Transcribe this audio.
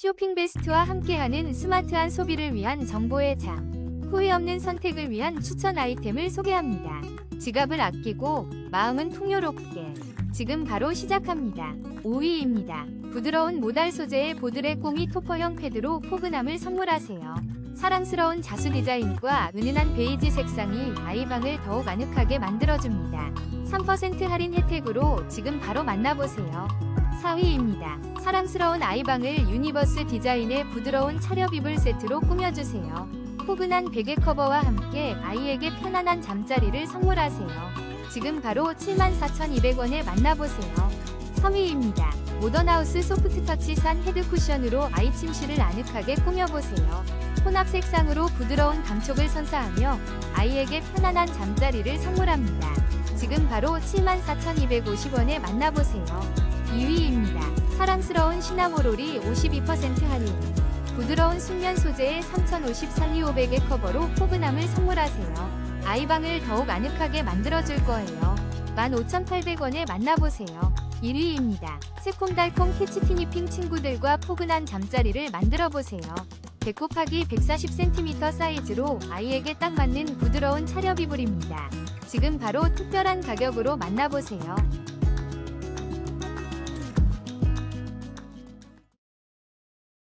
쇼핑 베스트와 함께하는 스마트한 소비를 위한 정보의 장. 후회 없는 선택을 위한 추천 아이템을 소개합니다. 지갑을 아끼고 마음은 풍요롭게. 지금 바로 시작합니다. 5위입니다. 부드러운 모달 소재의 보드레 꼬미 토퍼형 패드로 포근함을 선물하세요. 사랑스러운 자수 디자인과 은은한 베이지 색상이 아이방을 더욱 아늑하게 만들어줍니다. 3% 할인 혜택으로 지금 바로 만나보세요. 4위입니다. 사랑스러운 아이방을 유니버스 디자인의 부드러운 이불 세트로 꾸며주세요. 포근한 베개 커버와 함께 아이에게 편안한 잠자리를 선물하세요. 지금 바로 74,200원에 만나보세요. 3위입니다. 모던하우스 소프트터치산 헤드 쿠션으로 아이 침실을 아늑하게 꾸며보세요. 혼합 색상으로 부드러운 감촉을 선사하며 아이에게 편안한 잠자리를 선물합니다. 지금 바로 74,250원에 만나보세요. 2위입니다. 사랑스러운 시나모롤이 52% 할인. 부드러운 순면 소재의 3050 살리 500의 커버로 포근함을 선물하세요. 아이방을 더욱 아늑하게 만들어줄 거예요. 15,800원에 만나보세요. 1위입니다. 새콤달콤 캐치티니핑 친구들과 포근한 잠자리를 만들어보세요. 배꼽하기 140cm 사이즈로 아이에게 딱 맞는 부드러운 차렵 이불입니다. 지금 바로 특별한 가격으로 만나보세요.